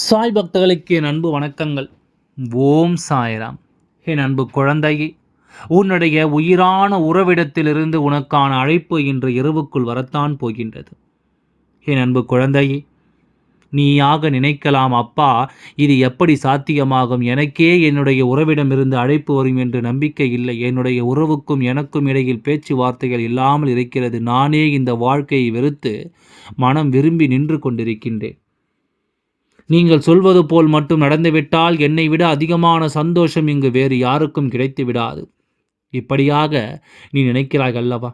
சாய் பக்தர்களுக்கு என் அன்பு வணக்கங்கள். ஓம் சாய்ராம். என் அன்பு குழந்தையே உன்னுடைய உயிரான உறவிடத்திலிருந்து உனக்கான அழைப்பு இன்று இரவுக்குள் வரத்தான் போகின்றது. என் அன்பு குழந்தையே நீயாக நினைக்கலாம் அப்பா இது எப்படி சாத்தியமாகும்? எனக்கே என்னுடைய உறவிடமிருந்து அழைப்பு வரும் என்று நம்பிக்கை இல்லை. என்னுடைய உறவுக்கும் எனக்கும் இடையில் பேச்சுவார்த்தைகள் இல்லாமல் இருக்கிறது. நானே இந்த வாழ்க்கையை வெறுத்து மனம் விரும்பி நின்று கொண்டிருக்கின்றேன். நீங்கள் சொல்வது போல் மட்டும் நடந்துவிட்டால் என்னை விட அதிகமான சந்தோஷம் இங்கு வேறு யாருக்கும் கிடைத்து விடாது இப்படியாக நீ நினைக்கிறாய் அல்லவா?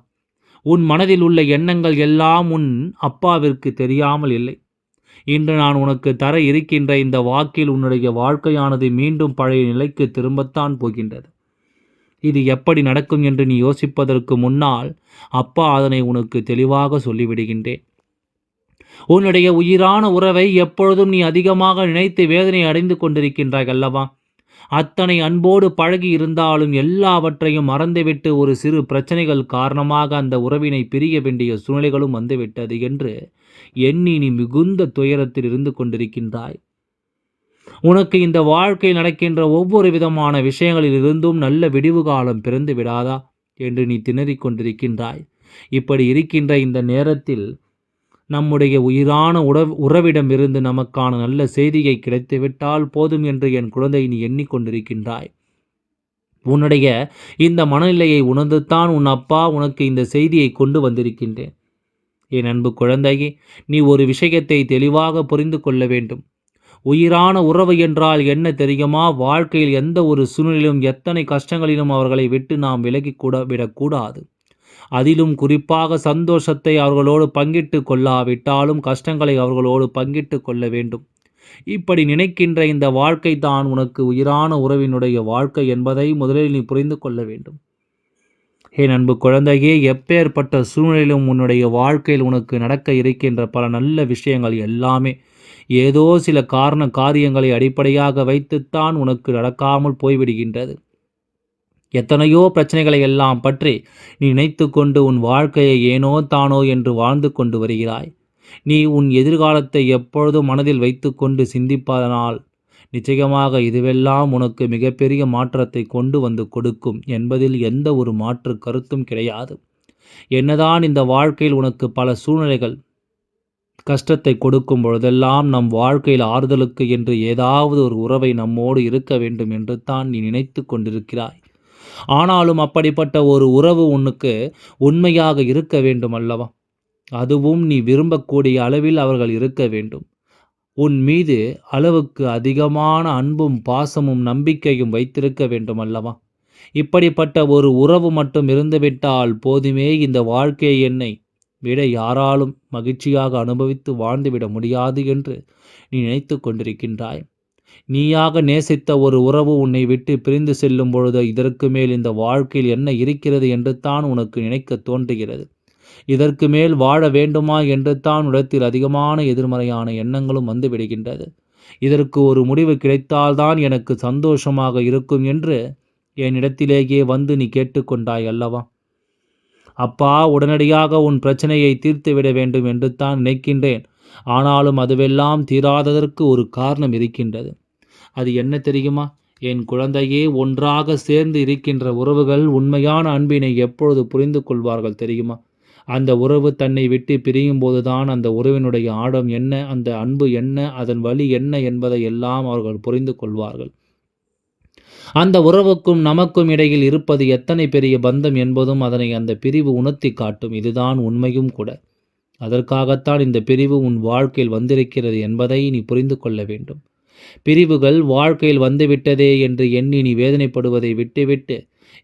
உன் மனதில் உள்ள எண்ணங்கள் எல்லாம் உன் அப்பாவிற்கு தெரியாமல் இல்லை. இன்று நான் உனக்கு தர இருக்கின்ற இந்த வாக்கில் உன்னுடைய வாழ்க்கையானது மீண்டும் பழைய நிலைக்கு திரும்பத்தான் போகின்றது. இது எப்படி நடக்கும் என்று நீ யோசிப்பதற்கு முன்னால் அப்பா அதனை உனக்கு தெளிவாக சொல்லிவிடுகின்றேன். உன்னுடைய உயிரான உறவை எப்பொழுதும் நீ அதிகமாக நினைத்து வேதனை அடைந்து கொண்டிருக்கின்றாய் அல்லவா? அத்தனை அன்போடு பழகி இருந்தாலும் எல்லாவற்றையும் மறந்துவிட்டு ஒரு சிறு பிரச்சனைகள் காரணமாக அந்த உறவினை பிரிய வேண்டிய சூழ்நிலைகளும் வந்துவிட்டது என்று எண்ணி நீ மிகுந்த துயரத்தில் இருந்து கொண்டிருக்கின்றாய். உனக்கு இந்த வாழ்க்கையில் நடக்கின்ற ஒவ்வொரு விதமான விஷயங்களில் இருந்தும் நல்ல விடிவு காலம் பிறந்து விடாதா? என்று நீ திணறிக் கொண்டிருக்கின்றாய். இப்படி இருக்கின்ற இந்த நேரத்தில் நம்முடைய உயிரான உறவிடம் உறவிடமிருந்து நமக்கான நல்ல செய்தியை கிடைத்துவிட்டால் போதும் என்று என் குழந்தை நீ எண்ணிக்கொண்டிருக்கின்றாய். உன்னுடைய இந்த மனநிலையை உணர்ந்துத்தான் உன் அப்பா உனக்கு இந்த செய்தியை கொண்டு வந்திருக்கின்றேன். என் அன்பு குழந்தையே நீ ஒரு விஷயத்தை தெளிவாக புரிந்து கொள்ள வேண்டும். உயிரான உறவு என்றால் என்ன தெரியுமா? வாழ்க்கையில் எந்த ஒரு சூழ்நிலையிலும் எத்தனை கஷ்டங்களிலும் அவர்களை விட்டு நாம் விலகி கூட விடக்கூடாது. அதிலும் குறிப்பாக சந்தோஷத்தை அவர்களோடு பங்கிட்டு கொள்ளாவிட்டாலும் கஷ்டங்களை அவர்களோடு பங்கிட்டு கொள்ள வேண்டும். இப்படி நினைக்கின்ற இந்த வாழ்க்கை தான் உனக்கு உயிரான உறவினுடைய வாழ்க்கை என்பதை முதலில் நீ புரிந்து கொள்ள வேண்டும். என் அன்பு குழந்தையே எப்பேற்பட்ட சூழ்நிலையிலும் உன்னுடைய வாழ்க்கையில் உனக்கு நடக்க இருக்கின்ற பல நல்ல விஷயங்கள் எல்லாமே ஏதோ சில காரண காரியங்களை அடிப்படையாக வைத்துத்தான் உனக்கு நடக்காமல் போய்விடுகின்றது. எத்தனையோ பிரச்சனைகளை எல்லாம் பற்றி நீ நினைத்து கொண்டு உன் வாழ்க்கையை ஏனோ தானோ என்று வாழ்ந்து கொண்டு வருகிறாய். நீ உன் எதிர்காலத்தை எப்பொழுதும் மனதில் வைத்து கொண்டு சிந்திப்பதனால் நிச்சயமாக இதுவெல்லாம் உனக்கு மிகப்பெரிய மாற்றத்தை கொண்டு வந்து கொடுக்கும் என்பதில் எந்த ஒரு மாற்று கருத்தும் கிடையாது. என்னதான் இந்த வாழ்க்கையில் உனக்கு பல சூழ்நிலைகள் கஷ்டத்தை கொடுக்கும் பொழுதெல்லாம் நம் வாழ்க்கையில் ஆறுதலுக்கு என்று ஏதாவது ஒரு உறவை நம்மோடு இருக்க வேண்டும் என்று தான் நீ நினைத்து கொண்டிருக்கிறாய். ஆனாலும் அப்படிப்பட்ட ஒரு உறவு உனக்கு உண்மையாக இருக்க வேண்டும் அல்லவா? அதுவும் நீ விரும்பக்கூடிய அளவில் அவர்கள் இருக்க வேண்டும். உன் மீது அளவுக்கு அதிகமான அன்பும் பாசமும் நம்பிக்கையும் வைத்திருக்க வேண்டும் அல்லவா? இப்படிப்பட்ட ஒரு உறவு மட்டும் இருந்துவிட்டால் போதுமே இந்த வாழ்க்கை என்னை விட யாராலும் மகிழ்ச்சியாக அனுபவித்து வாழ்ந்துவிட முடியாது என்று நீ நினைத்து கொண்டிருக்கின்றாய். நீயாக நேசித்த ஒரு உறவு உன்னை விட்டு பிரிந்து செல்லும் பொழுது இதற்கு மேல் இந்த வாழ்க்கையில் என்ன இருக்கிறது என்று தான் உனக்கு நினைக்க தோன்றுகிறது. இதற்கு மேல் வாழ வேண்டுமா என்று தான் உடத்தில் அதிகமான எதிர்மறையான எண்ணங்களும் வந்து விடுகின்றது. இதற்கு ஒரு முடிவு கிடைத்தால்தான் எனக்கு சந்தோஷமாக இருக்கும் என்று என்னிடத்திலேயே வந்து நீ கேட்டுக்கொண்டாய் அல்லவா? அப்பா உடனடியாக உன் பிரச்சனையை தீர்த்து விட வேண்டும் என்று தான் நினைக்கின்றேன். ஆனாலும் அதுவெல்லாம் தீராததற்கு ஒரு காரணம் இருக்கின்றது. அது என்ன தெரியுமா? என் குழந்தையே ஒன்றாக சேர்ந்து இருக்கின்ற உறவுகள் உண்மையான அன்பினை எப்பொழுது புரிந்து கொள்வார்கள் தெரியுமா? அந்த உறவு தன்னை விட்டு பிரியும் போதுதான் அந்த உறவினுடைய ஆடம் என்ன அந்த அன்பு என்ன அதன் வழி என்ன என்பதை எல்லாம் அவர்கள் புரிந்து கொள்வார்கள். அந்த உறவுக்கும் நமக்கும் இடையில் இருப்பது எத்தனை பெரிய பந்தம் என்பதும் அதனை அந்த பிரிவு உணர்த்தி காட்டும். இதுதான் உண்மையும் கூட. அதற்காகத்தான் இந்த பிரிவு உன் வாழ்க்கையில் வந்திருக்கிறது என்பதை நீ புரிந்து கொள்ள வேண்டும். பிரிவுகள் வாழ்க்கையில் வந்துவிட்டதே என்று எண்ணி நீ வேதனைப்படுவதை விட்டுவிட்டு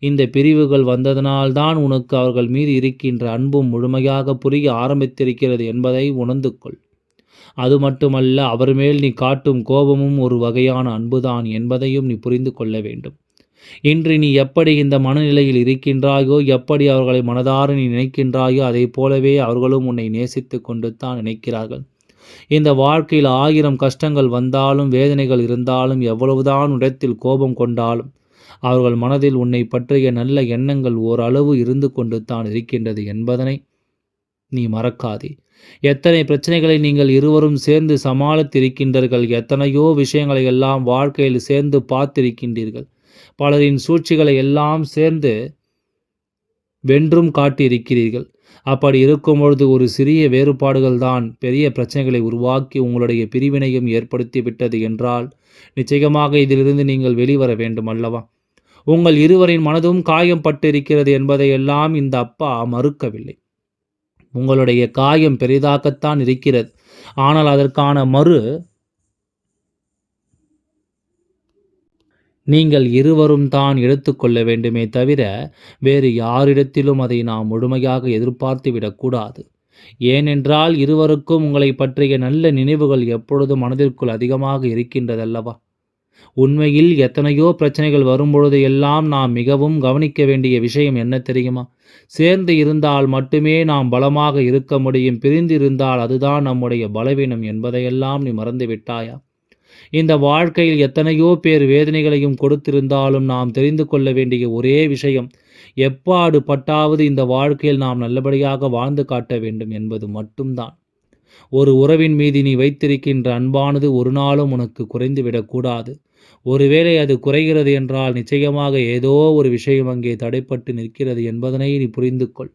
இந்த பிரிவுகள் வந்ததனால்தான் உனக்கு அவர்கள் மீது இருக்கின்ற அன்பும் முழுமையாக புரிய ஆரம்பித்திருக்கிறது என்பதை உணர்ந்து கொள். அது மட்டுமல்ல அவர் மேல் நீ காட்டும் கோபமும் ஒரு வகையான அன்புதான் என்பதையும் நீ புரிந்து கொள்ள வேண்டும். இன்று நீ எப்படி இந்த மனநிலையில் இருக்கின்றாயோ எப்படி அவர்களை மனதார நீ நினைக்கின்றாயோ அதை போலவே அவர்களும் உன்னை நேசித்து கொண்டு தான் நினைக்கிறார்கள். இந்த வாழ்க்கையில் ஆயிரம் கஷ்டங்கள் வந்தாலும் வேதனைகள் இருந்தாலும் எவ்வளவுதான் இடத்தில் கோபம் கொண்டாலும் அவர்கள் மனதில் உன்னை பற்றிய நல்ல எண்ணங்கள் ஓரளவு இருந்து கொண்டு தான் இருக்கின்றது என்பதனை நீ மறக்காதே. எத்தனை பிரச்சனைகளை நீங்கள் இருவரும் சேர்ந்து சமாளித்திருக்கின்றீர்கள் எத்தனையோ விஷயங்களை எல்லாம் வாழ்க்கையில் சேர்ந்து பார்த்திருக்கின்றீர்கள். பலரின் சூழ்ச்சிகளை எல்லாம் சேர்ந்து வென்றும் காட்டியிருக்கிறீர்கள். அப்படி இருக்கும் பொழுது ஒரு சிறிய வேறுபாடுகள் தான் பெரிய பிரச்சனைகளை உருவாக்கி உங்களுடைய பிரிவினையும் ஏற்படுத்தி விட்டது என்றால் நிச்சயமாக இதிலிருந்து நீங்கள் வெளிவர வேண்டும் அல்லவா? உங்கள் இருவரின் மனதும் காயம் பட்டிருக்கிறது என்பதை எல்லாம் இந்த அப்பா மறுக்கவில்லை. உங்களுடைய காயம் பெரிதாகத்தான் இருக்கிறது. ஆனால் அதற்கான மறு நீங்கள் இருவரும் தான் எடுத்துக்கொள்ள வேண்டுமே தவிர வேறு யாரிடத்திலும் அதை நாம் முழுமையாக எதிர்பார்த்து விடக்கூடாது. ஏனென்றால் இருவருக்கும் உங்களை பற்றிய நல்ல நினைவுகள் எப்பொழுதும் மனதிற்குள் அதிகமாக இருக்கின்றதல்லவா? உண்மையில் எத்தனையோ பிரச்சனைகள் வரும்பொழுது எல்லாம் நாம் மிகவும் கவனிக்க வேண்டிய விஷயம் என்ன தெரியுமா? சேர்ந்து இருந்தால் மட்டுமே நாம் பலமாக இருக்க முடியும் பிரிந்து இருந்தால் அதுதான் நம்முடைய பலவீனம் என்பதையெல்லாம் நீ மறந்து விட்டாயா? இந்த வாழ்க்கையில் எத்தனையோ பேர் வேதனைகளையும் கொடுத்திருந்தாலும் நாம் தெரிந்து கொள்ள வேண்டிய ஒரே விஷயம் எப்பாடு பட்டாவது இந்த வாழ்க்கையில் நாம் நல்லபடியாக வாழ்ந்து காட்ட வேண்டும் என்பது மட்டும்தான். ஒரு உறவின் மீது நீ வைத்திருக்கின்ற அன்பானது ஒரு நாளும் உனக்கு குறைந்துவிடக்கூடாது ஒருவேளை அது குறைகிறது என்றால் நிச்சயமாக ஏதோ ஒரு விஷயம் அங்கே தடைப்பட்டு நிற்கிறது என்பதனை நீ புரிந்து கொள்.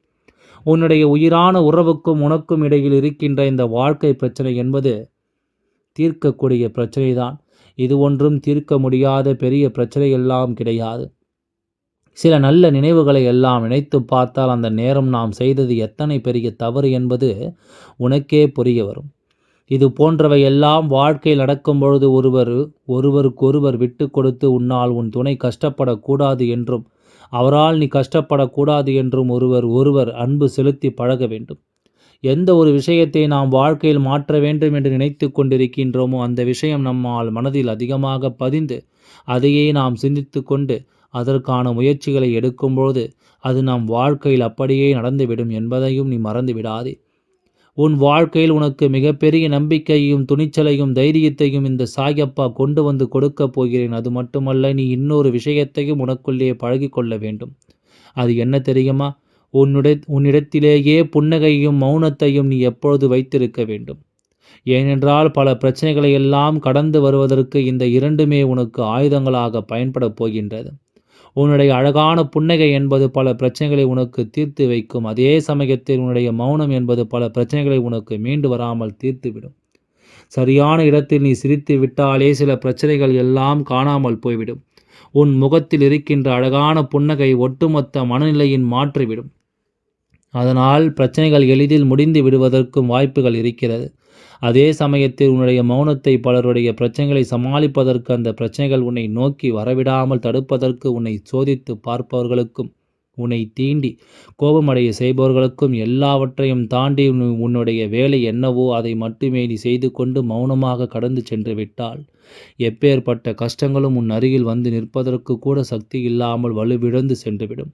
உன்னுடைய உயிரான உறவுக்கும் உனக்கும் இடையில் இருக்கின்ற இந்த வாழ்க்கை பிரச்சனை என்பது தீர்க்கக்கூடிய பிரச்சனை தான் இது ஒன்றும் தீர்க்க முடியாத பெரிய பிரச்சனை எல்லாம் கிடையாது. சில நல்ல நினைவுகளை எல்லாம் நினைத்து பார்த்தால் அந்த நேரம் நாம் செய்தது எத்தனை பெரிய தவறு என்பது உனக்கே புரிய வரும். இது போன்றவை எல்லாம் வாழ்க்கையில் நடக்கும் பொழுது ஒருவர் ஒருவருக்கொருவர் விட்டு கொடுத்து உன்னால் உன் துணை கஷ்டப்படக்கூடாது என்றும் அவரால் நீ கஷ்டப்படக்கூடாது என்றும் ஒருவர் ஒருவர் அன்பு செலுத்தி பழக வேண்டும். எந்த ஒரு விஷயத்தை நாம் வாழ்க்கையில் மாற்ற வேண்டும் என்று நினைத்து கொண்டிருக்கின்றோமோ அந்த விஷயம் நம்மால் மனதில் அதிகமாக பதிந்து அதையே நாம் சிந்தித்து கொண்டு அதற்கான முயற்சிகளை எடுக்கும்போது அது நம் வாழ்க்கையில் அப்படியே நடந்துவிடும் என்பதையும் நீ மறந்து விடாதே. உன் வாழ்க்கையில் உனக்கு மிகப்பெரிய நம்பிக்கையும் துணிச்சலையும் தைரியத்தையும் இந்த சாயப்பா கொண்டு வந்து கொடுக்கப் போகிறேன். அது மட்டுமல்ல நீ இன்னொரு விஷயத்தையும் உனக்குள்ளே பழகி கொள்ள வேண்டும். அது என்ன தெரியுமா? உன்னுடைய உன்னிடத்திலேயே புன்னகையும் மௌனத்தையும் நீ எப்பொழுது வைத்திருக்க வேண்டும்? ஏனென்றால் பல பிரச்சனைகளை எல்லாம் கடந்து வருவதற்கு இந்த இரண்டுமே உனக்கு ஆயுதங்களாக பயன்படப் போகின்றது. உன்னுடைய அழகான புன்னகை என்பது பல பிரச்சனைகளை உனக்கு தீர்த்து வைக்கும். அதே சமயத்தில் உன்னுடைய மௌனம் என்பது பல பிரச்சனைகளை உனக்கு மீண்டு வராமல் தீர்த்துவிடும். சரியான இடத்தில் நீ சிரித்து விட்டாலே சில பிரச்சனைகள் எல்லாம் காணாமல் போய்விடும். உன் முகத்தில் இருக்கின்ற அழகான புன்னகை ஒட்டுமொத்த மனநிலையின் மாற்றிவிடும். அதனால் பிரச்சனைகள் எளிதில் முடிந்து விடுவதற்கும் வாய்ப்புகள் இருக்கிறது. அதே சமயத்தில் உன்னுடைய மௌனத்தை பலருடைய பிரச்சனைகளை சமாளிப்பதற்கு அந்த பிரச்சனைகள் உன்னை நோக்கி வரவிடாமல் தடுப்பதற்கு உன்னை சோதித்து பார்ப்பவர்களுக்கும் உன்னை தீண்டி கோபமடைய செய்பவர்களுக்கும் எல்லாவற்றையும் தாண்டி உன்னுடைய வேலை என்னவோ அதை மட்டுமே நீ செய்து கொண்டு மௌனமாக கடந்து சென்று விட்டால் எப்பேற்பட்ட கஷ்டங்களும் உன் அருகில் வந்து நிற்பதற்கு கூட சக்தி இல்லாமல் வலுவிழந்து சென்றுவிடும்.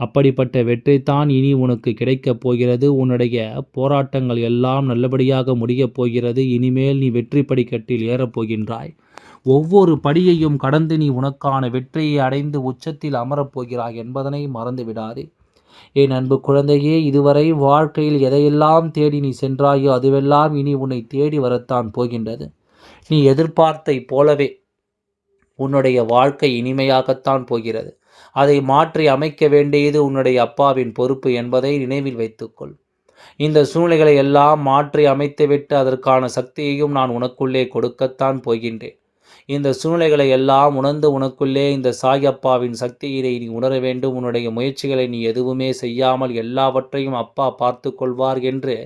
அப்படிப்பட்ட வெற்றிதான் இனி உனக்கு கிடைக்கப் போகிறது. உன்னுடைய போராட்டங்கள் எல்லாம் நல்லபடியாக முடியப் போகிறது. இனிமேல் நீ வெற்றி படிக்கட்டில் ஏறப்போகின்றாய் ஒவ்வொரு படியையும் கடந்து நீ உனக்கான வெற்றியை அடைந்து உச்சத்தில் அமரப் போகிறாய் என்பதனை மறந்து விடாதே என் அன்பு குழந்தையே இதுவரை வாழ்க்கையில் எதையெல்லாம் தேடி நீ சென்றாயோ அதுவெல்லாம் இனி உன்னை தேடி வரத்தான் போகின்றது. நீ எதிர்பார்த்தை போலவே உன்னுடைய வாழ்க்கை இனிமையாகத்தான் போகிறது. அதை மாற்றி அமைக்க வேண்டியது உன்னுடைய அப்பாவின் பொறுப்பு என்பதை நினைவில் வைத்துக்கொள். இந்த சூழ்நிலைகளை எல்லாம் மாற்றி அமைத்துவிட்டு அதற்கான சக்தியையும் நான் உனக்குள்ளே கொடுக்கத்தான் போகின்றேன். இந்த சூழ்நிலைகளை எல்லாம் உணர்ந்து உனக்குள்ளே இந்த சாயப்பாவின் சக்தியினை நீ உணர வேண்டும். உன்னுடைய முயற்சிகளை நீ எதுவுமே செய்யாமல் எல்லாவற்றையும் அப்பா பார்த்து கொள்வார் என்று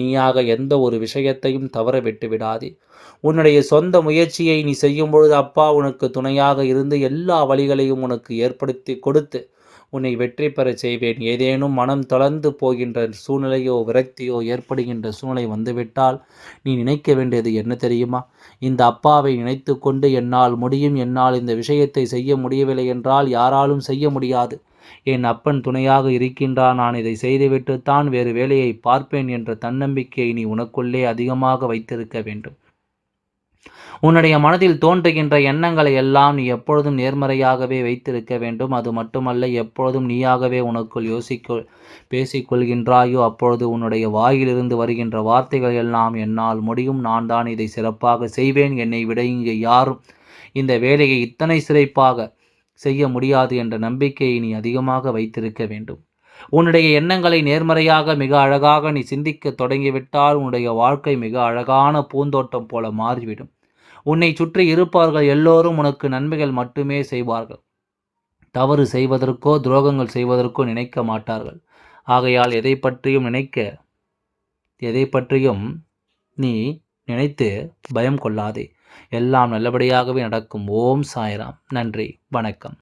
நீயாக எந்த ஒரு விஷயத்தையும் தவற விட்டு விடாதே. உன்னுடைய சொந்த முயற்சியை நீ செய்யும் பொழுது அப்பா உனக்கு துணையாக இருந்து எல்லா வழிகளையும் உனக்கு ஏற்படுத்தி கொடுத்து உன்னை வெற்றி பெறச் செய்வேன். ஏதேனும் மனம் தளர்ந்து போகின்ற சூழ்நிலையோ விரக்தியோ ஏற்படுகின்ற சூழ்நிலை வந்துவிட்டால் நீ நினைக்க வேண்டியது என்ன தெரியுமா? இந்த அப்பாவை நினைத்து கொண்டு என்னால் முடியும் என்னால் இந்த விஷயத்தை செய்ய முடியவில்லை என்றால் யாராலும் செய்ய முடியாது. என் அப்பன் துணையாக இருக்கின்றான். நான் இதை செய்துவிட்டுத்தான் வேறு வேலையை பார்ப்பேன் என்ற தன்னம்பிக்கையை நீ உனக்குள்ளே அதிகமாக வைத்திருக்க வேண்டும். உன்னுடைய மனதில் தோன்றுகின்ற எண்ணங்களை எல்லாம் நீ எப்பொழுதும் நேர்மறையாகவே வைத்திருக்க வேண்டும். அது மட்டுமல்ல எப்பொழுதும் நீயாகவே உனக்குள் யோசிக்க பேசிக்கொள்கின்றாயோ அப்பொழுது உன்னுடைய வாயிலிருந்து வருகின்ற வார்த்தைகள் எல்லாம் என்னால் முடியும். நான் தான் இதை சிறப்பாக செய்வேன். என்னை விட இங்கே யாரும் இந்த வேலையை இத்தனை சிறப்பாக செய்ய முடியாது என்ற நம்பிக்கையை நீ அதிகமாக வைத்திருக்க வேண்டும். உன்னுடைய எண்ணங்களை நேர்மறையாக மிக அழகாக நீ சிந்திக்க தொடங்கிவிட்டால் உன்னுடைய வாழ்க்கை மிக அழகான பூந்தோட்டம் போல மாறிவிடும். உன்னை சுற்றி இருப்பார்கள் எல்லோரும் உனக்கு நன்மைகள் மட்டுமே செய்வார்கள். தவறு செய்வதற்கோ துரோகங்கள் செய்வதற்கோ நினைக்க மாட்டார்கள். ஆகையால் எதை பற்றியும் நினைக்க எதை பற்றியும் நீ நினைத்து பயம் கொள்ளாதே. எல்லாம் நல்லபடியாகவே நடக்கும். ஓம் சாய்ராம். நன்றி. வணக்கம்.